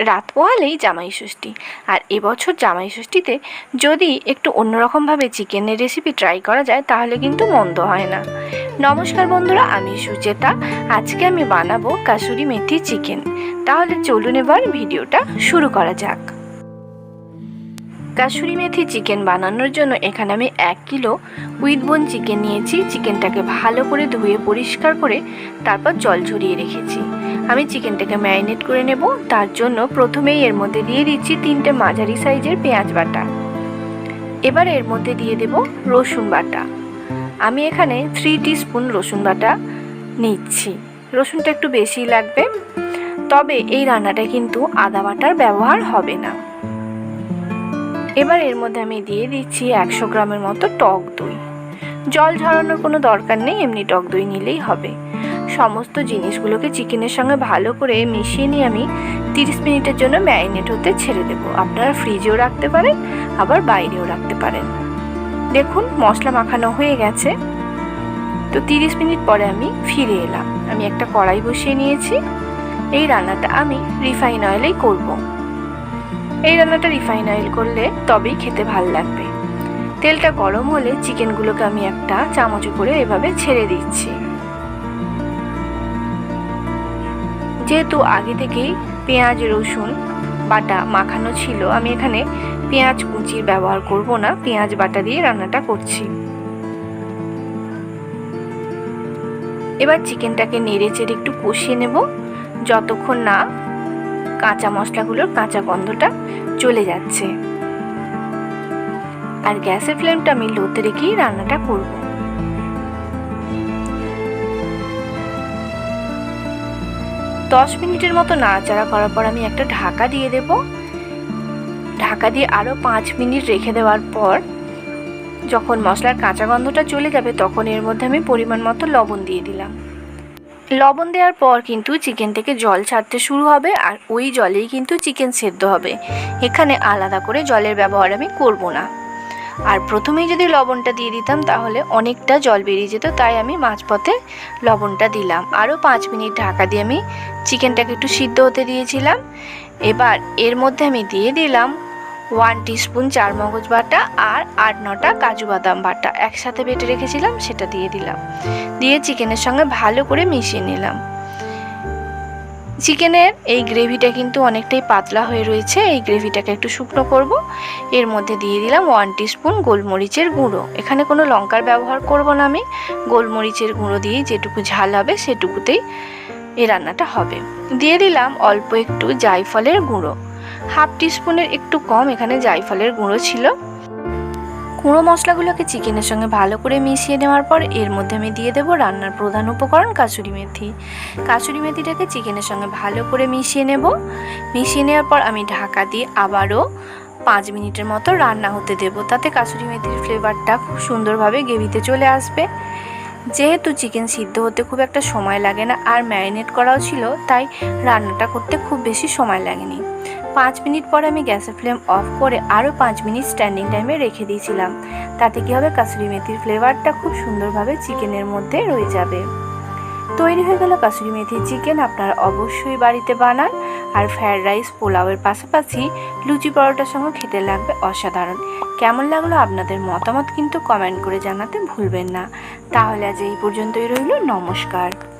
রাত পোহালেই জামাই ষষ্ঠী। আর এবছর জামাই ষষ্ঠীতে যদি একটু অন্যরকমভাবে চিকেনের রেসিপি ট্রাই করা যায়, তাহলে কিন্তু মন্দ হয় না। নমস্কার বন্ধুরা, আমি সুচেতা। আজকে আমি বানাবো কাসুরি মেথি চিকেন। তাহলে চলুন এবার ভিডিওটা শুরু করা যাক। কাসুরি মেথি চিকেন বানানোর জন্য এখানে আমি এক কিলো উইথ বোন চিকেন নিয়েছি। চিকেনটাকে ভালো করে ধুয়ে পরিষ্কার করে তারপর জল ঝরিয়ে রেখেছি। আমি চিকেনটাকে ম্যারিনেট করে নেব। তার জন্য প্রথমেই এর মধ্যে দিয়ে দিচ্ছি তিনটে মাঝারি সাইজের পেঁয়াজ বাটা। এবার এর মধ্যে দিয়ে দেব রসুন বাটা। আমি এখানে থ্রি স্পুন রসুন বাটা নিচ্ছি। রসুনটা একটু বেশি লাগবে, তবে এই রান্নাটা কিন্তু আদা বাটার ব্যবহার হবে না। এবার এর মধ্যে আমি দিয়ে দিচ্ছি একশো গ্রামের মতো টক দই। জল ঝরানোর কোনো দরকার নেই, এমনি টক দই নিলেই হবে। সমস্ত জিনিসগুলোকে চিকেনের সঙ্গে ভালো করে মিশিয়ে নিয়ে আমি তিরিশ মিনিটের জন্য ম্যারিনেট হতে ছেড়ে দেবো। আপনারা ফ্রিজেও রাখতে পারেন, আবার বাইরেও রাখতে পারেন। দেখুন, মশলা মাখানো হয়ে গেছে। তো তিরিশ মিনিট পরে আমি ফিরে এলাম। আমি একটা কড়াই বসিয়ে নিয়েছি। এই রান্নাটা আমি রিফাইন অয়েলেই করব। এই রান্নাটা রিফাইন অয়েল করলে তবেই খেতে ভালো লাগবে। তেলটা গরম হলে চিকেনগুলোকে আমি একটা চামচ করে এভাবে ছেড়ে দিচ্ছি। যেহেতু আগে থেকেই পেঁয়াজ, রসুন বাটা মাখানো ছিল, আমি এখানে পেঁয়াজ কুচির ব্যবহার করব না। পেঁয়াজ বাটা দিয়ে রান্নাটা করছি। এবার চিকেনটাকে নেড়ে চেড়ে একটু কষিয়ে নেব। যতক্ষণ না কাঁচা মশলাগুলোর কাঁচা গন্ধটা চলে যাচ্ছে। আর গ্যাসের ফ্লেমটা আমি লোতে রেখেই রান্নাটা করব। দশ মিনিটের মতো নাড়াচাড়া করার পর আমি একটা ঢাকা দিয়ে দেব। ঢাকা দিয়ে আরও পাঁচ মিনিট রেখে দেওয়ার পর যখন মশলার কাঁচা গন্ধটা চলে যাবে তখন এর মধ্যে আমি পরিমাণ মতো লবণ দিয়ে দিলাম। লবণ দেওয়ার পর কিন্তু চিকেন থেকে জল ছাড়তে শুরু হবে আর ওই জলেই কিন্তু চিকেন সেদ্ধ হবে। এখানে আলাদা করে জলের ব্যবহার আমি করব না। আর প্রথমেই যদি লবণটা দিয়ে দিতাম, তাহলে অনেকটা জল বেরিয়ে যেত, তাই আমি মাঝপথে লবণটা দিলাম। আরও পাঁচ মিনিট ঢাকা দিয়ে আমি চিকেনটাকে একটু সিদ্ধ হতে দিয়েছিলাম। এবার এর মধ্যে আমি দিয়ে দিলাম ওয়ান টিস্পুন চার মগজ বাটা আর আট নটা কাজু বাদাম বাটা। একসাথে বেটে রেখেছিলাম, সেটা দিয়ে দিলাম। দিয়ে চিকেনের সঙ্গে ভালো করে মিশিয়ে নিলাম। চিকেনের এই গ্রেভিটা কিন্তু অনেকটাই পাতলা হয়ে রয়েছে। এই গ্রেভিটাকে একটু শুকনো করব। এর মধ্যে দিয়ে দিলাম ওয়ান টিস্পুন গোলমরিচের গুঁড়ো। এখানে কোনো লঙ্কার ব্যবহার করব না আমি। গোলমরিচের গুঁড়ো দিয়ে যেটুকু ঝাল হবে সেটুকুতেই এই রান্নাটা হবে। দিয়ে দিলাম অল্প একটু জায়ফলের গুঁড়ো। হাফ টিস্পুনের একটু কম এখানে জায়ফলের গুঁড়ো ছিল। গুঁড়ো মশলাগুলোকে চিকেনের সঙ্গে ভালো করে মিশিয়ে নেওয়ার পর এর মধ্যে আমি দিয়ে দেবো রান্নার প্রধান উপকরণ কাসুরি মেথি। কাসুরি মেথিটাকে চিকেনের সঙ্গে ভালো করে মিশিয়ে নেব। মিশিয়ে নেওয়ার পর আমি ঢাকা দিয়ে আবারও পাঁচ মিনিটের মতো রান্না হতে দেব। তাতে কাসুরি মেথির ফ্লেভারটা খুব সুন্দরভাবে গ্রেভিতে চলে আসবে। যেহেতু চিকেন সিদ্ধ হতে খুব একটা সময় লাগে না আর ম্যারিনেট করাও ছিল, তাই রান্নাটা করতে খুব বেশি সময় লাগেনি। পাঁচ মিনিট পরে আমি গ্যাসের ফ্লেম অফ করে আরও পাঁচ মিনিট স্ট্যান্ডিং টাইমে রেখে দিয়েছিলাম। তাতে কী হবে? কাসুরি মেথির ফ্লেভারটা খুব সুন্দরভাবে চিকেনের মধ্যে রয়ে যাবে। তৈরি হয়ে গেল কাসুরি মেথির চিকেন। আপনারা অবশ্যই বাড়িতে বানান। আর ফ্রায়েড রাইস, পোলাওয়ের পাশাপাশি লুচি পরোটার সঙ্গে খেতে লাগবে অসাধারণ। কেমন লাগল আপনাদের মতামত কিন্তু কমেন্ট করে জানাতে ভুলবেন না। তাহলে আজ এই পর্যন্তই রইল। নমস্কার।